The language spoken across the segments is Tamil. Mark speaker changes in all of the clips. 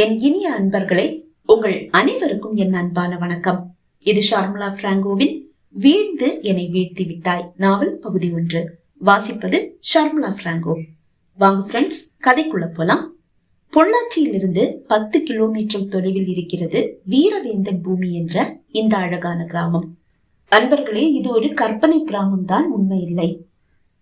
Speaker 1: என் இனிய அன்பர்களே உங்கள் அனைவருக்கும் என் அன்பான வணக்கம். இது ஷார்முலா பிராங்கோவின் வீழ்ந்து என்னை வீழ்த்தி விட்டாய் நாவல் பகுதி ஒன்று. வாசிப்பது ஷார்முலா பிராங்கோ. வாங்க ஃப்ரெண்ட்ஸ் கதைக்குள்ள போலாம். பொள்ளாச்சியிலிருந்து பத்து கிலோமீட்டர் தொலைவில் இருக்கிறது வீரவேந்தன் பூமி என்ற இந்த அழகான கிராமம். அன்பர்களே இது ஒரு கற்பனை கிராமம் தான் உண்மை இல்லை.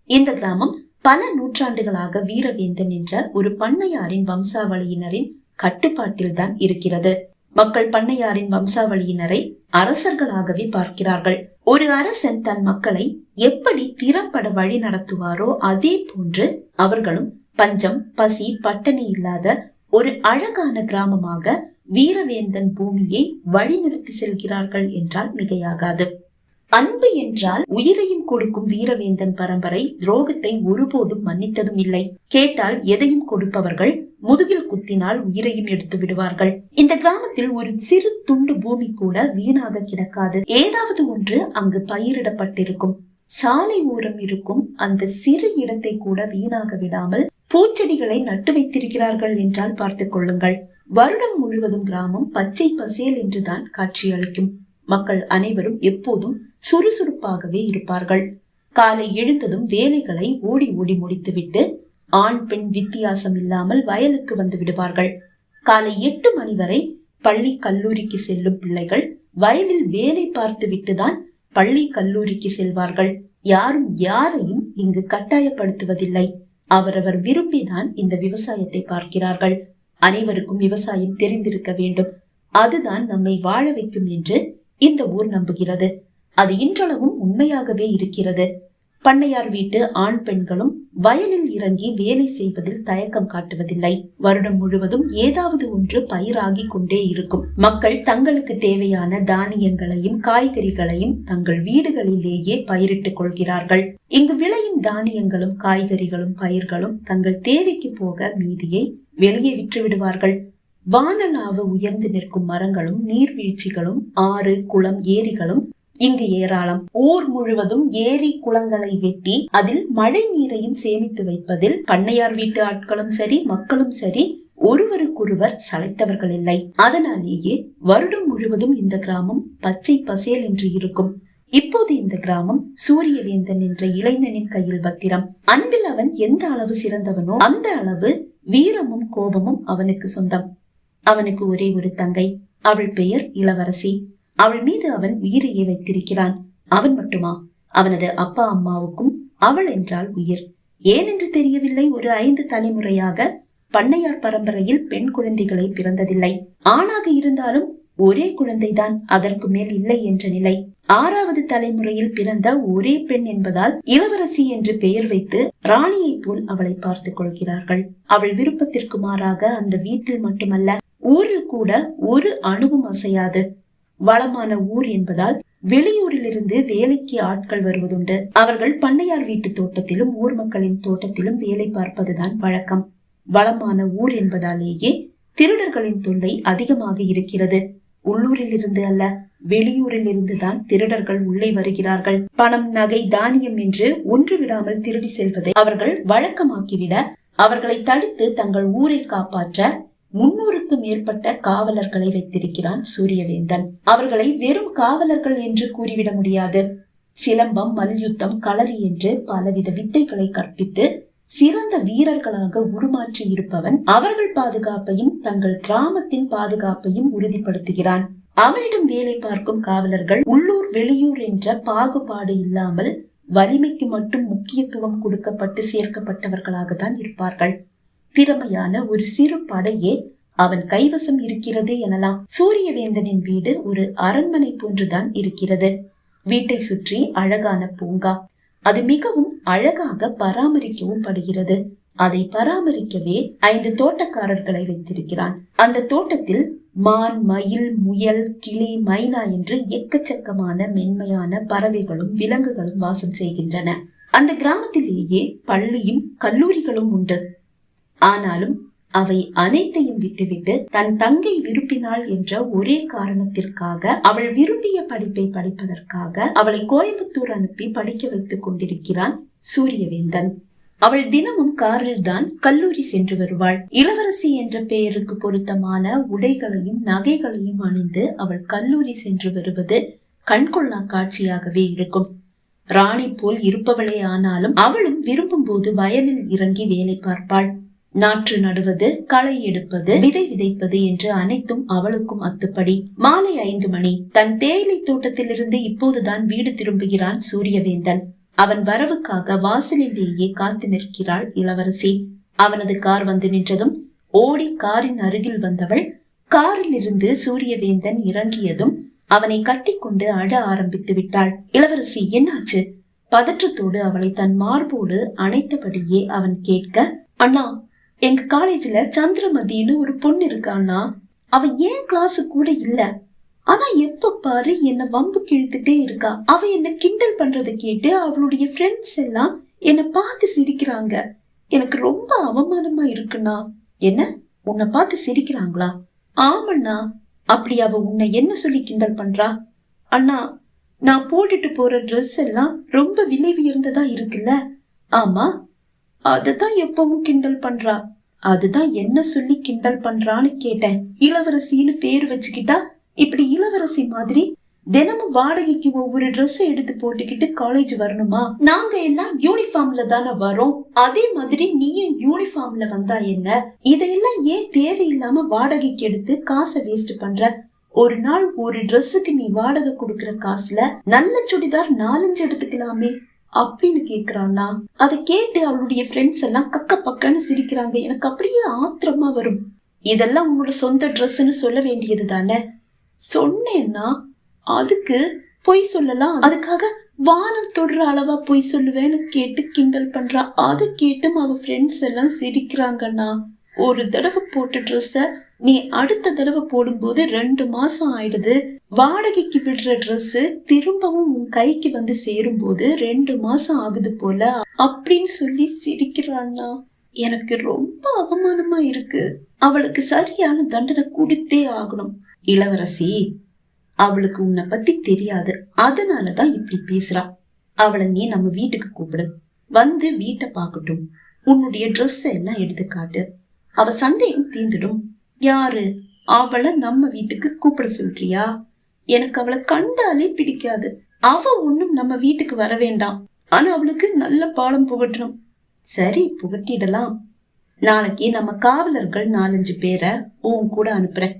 Speaker 1: இந்த கிராமம் பல நூற்றாண்டுகளாக வீரவேந்தன் என்ற ஒரு பண்ணையாரின் வம்சாவளியினரின் கட்டுப்பாட்டில் தான் இருக்கிறது. மக்கள் பண்ணையாரின் வம்சாவளியினரை அரசர்களாகவே பார்க்கிறார்கள். ஒரு அரசன் தன் மக்களை எப்படி திறம்பட வழி நடத்துவாரோ அதே போன்று அவர்களும் பஞ்சம் பசி பட்டணி இல்லாத ஒரு அழகான கிராமமாக வீரவேந்தன் பூமியை வழிநடத்தி செல்கிறார்கள் என்றால் மிகையாகாது. அன்பு என்றால் உயிரையும் கொடுக்கும் வீரவேந்தன் பரம்பரை துரோகத்தை ஒருபோதும் மன்னித்ததும் இல்லை. கேட்டால் எதையும் கொடுப்பவர்கள் முதுகில் குத்தினால் உயிரையும் எடுத்து விடுவார்கள். இந்த கிராமத்தில் ஒரு சிறு துண்டு பூமி கூட வீணாக கிடக்காது. ஏதாவது ஒன்று அங்கு பயிரிடப்பட்டிருக்கும். சாலை ஓரம் இருக்கும். அந்த சிறு இடத்தை கூட வீணாக விடாமல் பூச்செடிகளை நட்டு வைத்திருக்கிறார்கள் என்றால் பார்த்துக் கொள்ளுங்கள். வருடம் முழுவதும் கிராமம் பச்சை பசேல் என்றுதான் காட்சியளிக்கும். மக்கள் அனைவரும் எப்போதும் சுறுசுறுப்பாகவே இருப்பார்கள். காலை எழுந்ததும் வேலைகளை ஓடி ஓடி முடித்துவிட்டு ஆண் பெண் வித்தியாசம் இல்லாமல் வயலுக்கு வந்து விடுவார்கள். காலை எட்டு மணி வரை பள்ளி கல்லூரிக்கு செல்லும் பிள்ளைகள் வயலில் வேலை பார்த்து விட்டுதான் பள்ளி கல்லூரிக்கு செல்வார்கள். யாரும் யாரையும் இங்கு கட்டாயப்படுத்துவதில்லை. அவரவர் விரும்பிதான் இந்த விவசாயத்தை பார்க்கிறார்கள். அனைவருக்கும் விவசாயம் தெரிந்திருக்க வேண்டும். அதுதான் நம்மை வாழ வைக்கும் என்று இந்த ஊர் நம்புகிறது. அது இன்றளவும் உண்மையாகவே இருக்கிறது. பண்ணையார் வீட்டு ஆண் பெண்களும் வயலில் இறங்கி வேலை செய்வதில் தயக்கம் காட்டுவதில்லை. வருடம் முழுவதும் ஏதாவது ஒன்று பயிராகி கொண்டே இருக்கும். மக்கள் தங்களுக்கு தேவையான தானியங்களையும் காய்கறிகளையும் தங்கள் வீடுகளிலேயே பயிரிட்டுக் கொள்கிறார்கள். இங்கு விளையும் தானியங்களும் காய்கறிகளும் பயிர்களும் தங்கள் தேவைக்கு போக மீதியை வெளியே விற்று விடுவார்கள் வானலாவ உயர்ந்து நிற்கும் மரங்களும் நீர்வீழ்ச்சிகளும் ஆறு குளம் ஏரிகளும் இங்கு ஏராளம். ஊர் முழுவதும் ஏரி குளங்களை வெட்டி அதில் மழை நீரையும் சேமித்து வைப்பதில் பண்ணையார் வீட்டு ஆட்களும் சரி மக்களும் சரி ஒருவருக்கொருவர் சளைத்தவர்கள் இல்லை. அதனாலேயே வருடம் முழுவதும் இந்த கிராமம் பச்சை பசேல் என்று இருக்கும். இப்போது இந்த கிராமம் சூரியவேந்தன் என்ற இளைஞனின் கையில் பத்திரம். அன்பில் அவன் எந்த அளவு சிறந்தவனோ அந்த அளவு வீரமும் கோபமும் அவனுக்கு சொந்தம். அவனுக்கு ஒரே ஒரு தங்கை. அவள் பெயர் இளவரசி. அவள் மீது அவன் உயிரையே வைத்திருக்கிறான். அவன் மட்டுமா? அவனது அப்பா அம்மாவுக்கும் அவள் என்றால் உயிர். ஏனென்று தெரியவில்லை ஒரு ஐந்து தலைமுறையாக பண்ணையார் பரம்பரையில் பெண் குழந்தைகளை பிறந்ததில்லை. ஆணாக இருந்தாலும் ஒரே குழந்தைதான் அதற்கு மேல் இல்லை என்ற நிலை. ஆறாவது தலைமுறையில் பிறந்த ஒரே பெண் என்பதால் இளவரசி என்று பெயர் வைத்து ராணியை போல் அவளை பார்த்துக் கொள்கிறார்கள். அவள் விருப்பத்திற்கு மாறாக அந்த வீட்டில் மட்டுமல்ல ஊரில் கூட ஒரு அணுவும் அசையாது. வளமான ஊர் என்பதால் வெளியூரிலிருந்து வேலைக்கு ஆட்கள் வருவதுண்டு. அவர்கள் பண்ணையார் வீட்டு தோட்டத்திலும் ஊர் மக்களின் தோட்டத்திலும் வேலை பார்ப்பதுதான் வழக்கம். வளமான ஊர் என்பதாலேயே திருடர்களின் தொல்லை அதிகமாக இருக்கிறது. உள்ளூரில் இருந்து அல்ல வெளியூரில் இருந்துதான் திருடர்கள் உள்ளே வருகிறார்கள். பணம் நகை தானியம் என்று ஒன்று விடாமல் திருடி செல்வதை அவர்கள் வழக்கமாக்கிவிட அவர்களை தடுத்து தங்கள் ஊரை காப்பாற்ற முன்னூறுக்கும் மேற்பட்ட காவலர்களை வைத்திருக்கிறான் சூரியவேந்தன். அவர்களை வெறும் காவலர்கள் என்று கூறிவிட முடியாது. சிலம்பம் மல்யுத்தம் களரி என்று பலவித வித்தைகளை கற்பித்து சிறந்த வீரர்களாக உருமாற்றி இருப்பவன் அவர்கள் பாதுகாப்பையும் தங்கள் கிராமத்தின் பாதுகாப்பையும் உறுதிப்படுத்துகிறான். அவனிடம் வேலை பார்க்கும் காவலர்கள் உள்ளூர் வெளியூர் என்ற பாகுபாடு இல்லாமல் வலிமைக்கு மட்டும் முக்கியத்துவம் கொடுக்கப்பட்டு சேர்க்கப்பட்டவர்களாக தான் இருப்பார்கள். திறமையான ஒரு சிறு படையே அவன் கைவசம் இருக்கிறது எனலாம். சூரியவேந்தனின் வீடு ஒரு அரண்மனை போன்றுதான் இருக்கிறது. வீட்டை சுற்றி அழகான பூங்கா. அது மிகவும் அழகாக பராமரிக்கவும் படுகிறது. அதை பராமரிக்கவே ஐந்து தோட்டக்காரர்களை வைத்திருக்கிறான். அந்த தோட்டத்தில் மான் மயில் முயல் கிளி மைனா என்று எக்கச்சக்கமான மென்மையான பறவைகளும் விலங்குகளும் வாசம் செய்கின்றன. அந்த கிராமத்திலேயே பள்ளியும் கல்லூரிகளும் உண்டு. ஆனாலும் அவை அனைத்தையும் விட்டுவிட்டு தன் தங்கை விரும்பினாள் என்ற ஒரே காரணத்திற்காக அவள் விரும்பிய படிப்பை படிப்பதற்காக அவளை கோயம்புத்தூர் அனுப்பி படிக்க வைத்துக் கொண்டிருக்கிறான் சூரியவேந்தன். அவள் தினமும் காரில் தான் கல்லூரி சென்று வருவாள். இளவரசி என்ற பெயருக்கு பொருத்தமான உடைகளையும் நகைகளையும் அணிந்து அவள் கல்லூரி சென்று வருவது கண்கொள்ளா காட்சியாகவே இருக்கும். ராணி போல் இருப்பவளே ஆனாலும் அவளும் விரும்பும் போது வயலில் இறங்கி வேலை பார்ப்பாள். நாற்று நடுவது களை எடுப்பது விதை விதைப்பது என்று அனைத்தும் அவளுக்கும் அத்துப்படி. மாலை ஐந்து மணி. தன் தேயிலை தோட்டத்திலிருந்து இப்போதுதான் வீடு திரும்புகிறான் சூரியவேந்தன். அவன் வரவுக்காக வாசலிலேயே காத்து நிற்கிறாள் இளவரசி. அவனது கார் வந்து நின்றதும் ஓடி காரின் அருகில் வந்தவள் காரில் இருந்து சூரியவேந்தன் இறங்கியதும் அவனை கட்டிக்கொண்டு அழ ஆரம்பித்து விட்டாள். இளவரசி என்னாச்சு? பதற்றத்தோடு அவளை தன் மார்போடு அணைத்தபடியே அவன் கேட்க அண்ணா எங்க காலேஜ்ல சந்திரமதின்னு ஒரு பொண்ணு இருக்கான்னா அவ ஏன் கிளாஸ் கூட இல்ல? ஆனா எப்ப பாரு என்ன வம்பு கிழித்துட்டே இருக்கா. அவ என்ன கிண்டல் பண்றத கேட்டு அவளுடைய ஃப்ரெண்ட்ஸ் எல்லாம் என்ன பார்த்து சிரிக்கிறாங்க. எனக்கு ரொம்ப அவமானமா இருக்குண்ணா. என்ன? உன்னை பார்த்து சிரிக்கிறாங்களா? ஆமண்ணா. அப்படி அவ உன்னை என்ன சொல்லி கிண்டல் பண்றா? அண்ணா நான் போட்டுட்டு போற ட்ரெஸ் எல்லாம் ரொம்ப விலை உயர்ந்ததா இருக்குல்ல? ஆமா. அதுதான் எப்பவும் கிண்டல் பண்றா. அதுதான் என்ன சொல்லி கிண்டல் பண்றான்னு கேட்டேன். இளவரசின்னு பேர் வச்சுக்கிட்டா இப்படி இளவரசி மாதிரி தினமும் வாடகைக்கு ஒவ்வொரு ட்ரெஸ் எடுத்து போட்டுக்கிட்டு காலேஜ் வரணுமா? நாங்க எல்லாம் யூனிஃபார்ம்ல தானே வரோம். அதே மாதிரி நீயும் யூனிஃபார்ம்ல வந்தா என்ன? இதையெல்லாம் ஏன் தேவையில்லாம வாடகைக்கு எடுத்து காசை வேஸ்ட் பண்ற? ஒரு நாள் ஒரு ட்ரெஸ்ஸுக்கு நீ வாடகை கொடுக்கற காசுல நல்ல சுடிதார் நாலஞ்சு எடுத்துக்கலாமே. அப்படின்னு கேக்குறான்னா அதை கேட்டு அவளுடைய ஃப்ரெண்ட்ஸ் எல்லாம் கக்க பக்கன்னு சிரிக்கிறாங்க. எனக்கு அப்படியே ஆத்திரமா வரும். இதெல்லாம் உன்னோட சொந்த ட்ரெஸ்ன்னு சொல்ல வேண்டியது தானே? சொன்னேன்னா அதுக்கு பொய் சொல்லலாம். அதுக்காக வானம் தொடுற அளவா பொய் சொல்லுவேன்னு கேட்டு கிண்டல் பண்றா அதை கேட்டும் அவ ஃப்ரெண்ட்ஸ் எல்லாம் சிரிக்கிறாங்கண்ணா ஒரு தடவை போட்ட ட்ரெஸ்ஸை நீ அடுத்த தடவை போடும்போது ரெண்டு மாசம் ஆயிடுது. வாடகைக்கு விடுற ட்ரெஸ் திரும்பவும் உன் கைக்கு வந்து சேரும்போது ரெண்டு மாசம் ஆகுது போல அப்படின்னு சொல்லி சிரிக்கிறான்னா எனக்கு ரொம்ப அவமானமா இருக்கு. அவளுக்கு சரியான தண்டனை கொடுத்தே ஆகணும். இளவரசி அவளுக்கு உன்னை பத்தி தெரியாது. அதனாலதான் இப்படி பேசுறா. அவளை நீ நம்ம வீட்டுக்கு கூப்பிடு. வந்து வீட்டை பார்க்கட்டும். உன்னுடைய ட்ரெஸ் எல்லாம் எடுத்து காட்டு. அவ சந்தேகம் தீந்துடும் யாரு? அவளை நம்ம வீட்டுக்கு கூப்பிட சொல்றியா? எனக்கு அவளை கண்டாலே பிடிக்காது. அவ ஒன்னும் நம்ம வீட்டுக்கு வர வேண்டாம். ஆனா அவளுக்கு நல்ல பாடம் புகட்டணும் சரி புகட்டிடலாம். நாளைக்கு நம்ம காவலர்கள் நாலஞ்சு பேரை உன் கூட அனுப்புறேன்.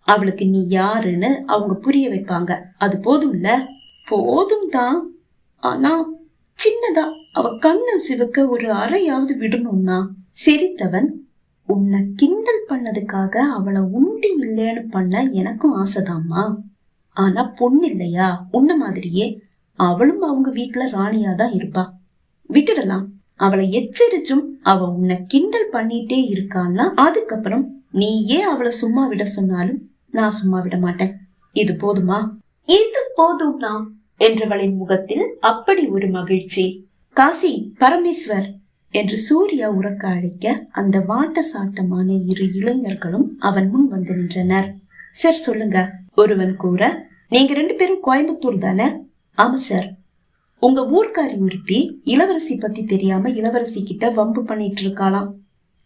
Speaker 1: அவளுக்கு நீ யாருன்னு அவங்க புரிய வைப்பாங்க. அது போதும்ல? போதும் தான் ஆனா சின்னதா அவ கண்ணம் சிவக்க ஒரு அறையாவது விடணும்னா சிரித்தவன் உன்னை கிண்டல் பண்ணதுக்காக அவளை உண்டி இல்லைன்னு பண்ண எனக்கும் ஆசைதாம்மா. ஆனா பொண்ணு இல்லையா? உன்ன மாதிரியே அவளும் அவங்க வீட்டுல ராணியா தான் இருப்பா. விட்டுடலாம். அவளை எச்சரிச்சும் அவ உன்னை கிண்டல் பண்ணிட்டே இருக்கான்னா அதுக்கப்புறம் நீ ஏன் அவளை சும்மா விட சொன்னாலும் நான் சும்மா விட மாட்டேன். இது போதுமா? இது போதும்னா என்றவளின் முகத்தில் அப்படி ஒரு மகிழ்ச்சி. காசி பரமேஸ்வர் என்று சூர்யா உறக்க அழைக்க அந்த வாட்ட சாட்டமான இரு இளைஞர்களும் அவன் முன் வந்து நின்றனர். சார் சொல்லுங்க. ஒருவன் கூற நீங்க ரெண்டு பேரும் கோயம்புத்தூர் தானே? ஆமா சார். உங்க ஊர்க்காரி ஒருத்தி இளவரசி பத்தி தெரியாம இளவரசி கிட்ட வம்பு பண்ணிட்டு இருக்காளாம்.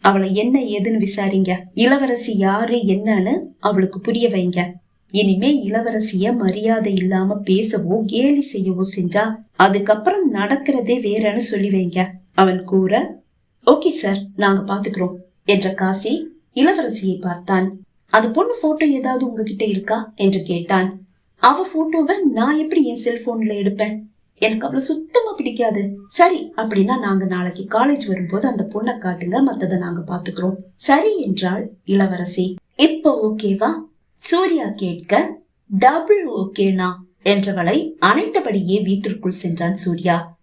Speaker 1: அவளை என்ன ஏதுன்னு விசாரிங்க. இளவரசி யாரு என்னன்னு அவளுக்கு புரிய வைங்க. இனிமே இளவரசிய மரியாதை இல்லாம பேசவோ கேலி செய்யவோ செஞ்சா அதுக்கப்புறம் நடக்கிறதே வேறன்னு சொல்லி வைங்க. அவன் கூற ஓகே சார் நாங்க பாத்துக்கிறோம் என்ற காசி இளவரசியை பார்த்தான். அந்த பொண்ணு போட்டோ ஏதாவது உங்ககிட்ட இருக்கா? என்று கேட்டான். அவ போட்டோவை நான் எப்படி என் செல்போன்ல எடுப்பேன்? எனக்கு அவ்வளவு சுத்தமா பிடிக்காது. சரி அப்படின்னா நாங்க நாளைக்கு காலேஜ் வரும்போது அந்த பொண்ணை காட்டுங்க மத்ததை நாங்க பாத்துக்கிறோம். சரி என்றாள் இளவரசி. இப்போ ஓகேவா? சூர்யா கேட்க டபுள் ஓகேனா என்றவளை அனைத்தபடியே வீட்டிற்குள் சென்றான் சூர்யா.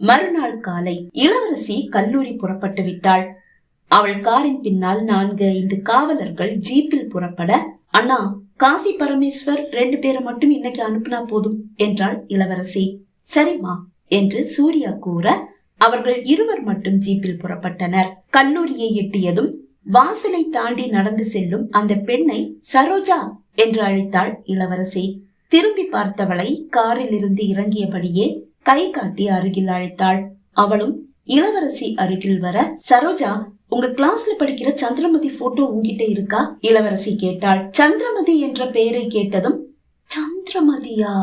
Speaker 1: மறுநாள் காலை இளவரசி கல்லூரி புறப்பட்டு விட்டாள். அவள் காரின் பின்னால் நான்கு ஐந்து காவலர்கள் ஜீப்பில் புறப்பட அண்ணா காசி பரமேஸ்வர் ரெண்டு பேரை மட்டும் இன்னைக்கு அனுப்புனா போதும் என்றாள் இளவரசி. சரிம்மா என்று சூர்யா கூற அவர்கள் இருவர் மட்டும் ஜீப்பில் புறப்பட்டனர். கல்லூரியை எட்டியதும் வாசலை தாண்டி நடந்து செல்லும் அந்த பெண்ணை சரோஜா என்று அழைத்தாள் இளவரசி. திரும்பி பார்த்தவளை காரில் இருந்து இறங்கியபடியே கை காட்டி அருகில் அழைத்தாள். அவளும் இளவரசி அருகில் வர சரோஜா உங்க கிளாஸ்ல படிக்கிற சந்திரமதி போட்டோ உங்ககிட்ட இருக்கா? இளவரசி கேட்டாள். சந்திரமதி என்ற பெயரை கேட்டதும் சந்திரமதியா?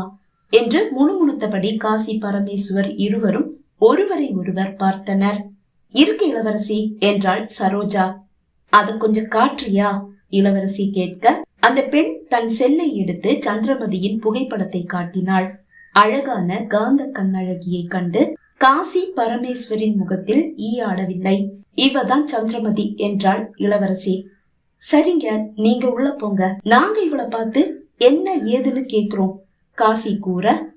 Speaker 1: என்று முணுமுணுத்தபடி காசி பரமேஸ்வர் இருவரும் ஒருவரை ஒருவர் பார்த்தனர். இருக்கு இளவரசி என்றாள் சரோஜா. அத கொஞ்சம் காற்றியா இளவரசி கேட்க அந்த பெண் தன் செல்லை எடுத்து சந்திரமதியின் புகைப்படத்தை காட்டினாள். அழகான காந்த கண்ணழகியை கண்டு காசி பரமேஸ்வரின் முகத்தில் ஈ ஆடவில்லை இவதான் சந்திரமதி என்றாள் இளவரசி. சரிங்க நீங்க உள்ள போங்க. நாங்க இவளை பார்த்து என்ன ஏதுன்னு கேக்குறோம். காசி கூற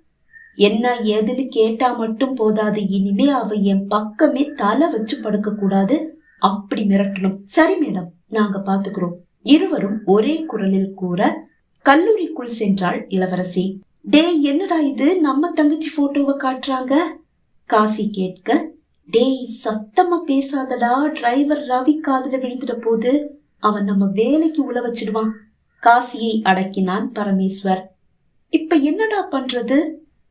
Speaker 1: என்ன ஏதுன்னு கேட்டா மட்டும் போதாது. இனிமே அவ என் பக்கமே தலை வச்சு படுக்க கூடாது. அப்படி மிரட்டணும். சரி மேடம் நாங்க பாத்துக்கிறோம். இருவரும் ஒரே குரலில் கூற கல்லூரிக்குள் சென்றாள் இளவரசி. டே என்னடா இது? நம்ம தங்கச்சி போட்டோவை காட்டுறாங்க. காசி கேட்க டேய் சத்தமா பேசாதடா டிரைவர் ரவி காதல விழுந்துட போது அவன் நம்ம வேலைக்கு உள்ள வச்சிடுவான். காசியை அடக்கினான் பரமேஸ்வர். இப்ப என்னடா பண்றது?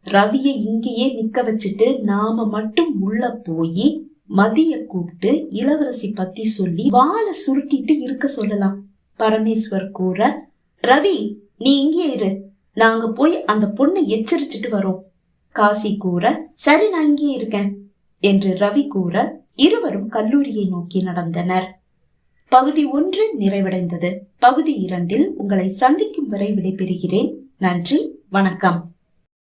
Speaker 1: ரவிய இங்கேயே நிக்க வச்சுட்டு நாம மட்டும் உள்ள போய் மதிய கூப்பிட்டு இளவரசி பத்தி சொல்லி வாழை சுருட்டிட்டு இருக்க சொல்லலாம். பரமேஸ்வர் கூற ரவி நீ இங்கே இரு. நாங்க போய் அந்த பொண்ணை எச்சரிச்சுட்டு வரோம். காசி கூற சரி நான் இங்கே இருக்கேன் என்று ரவி கூற இருவரும் கல்லூரியை நோக்கி நடந்தனர். பகுதி ஒன்று நிறைவடைந்தது. பகுதி இரண்டில் உங்களை சந்திக்கும் வரை விடைபெறுகிறேன். நன்றி வணக்கம்.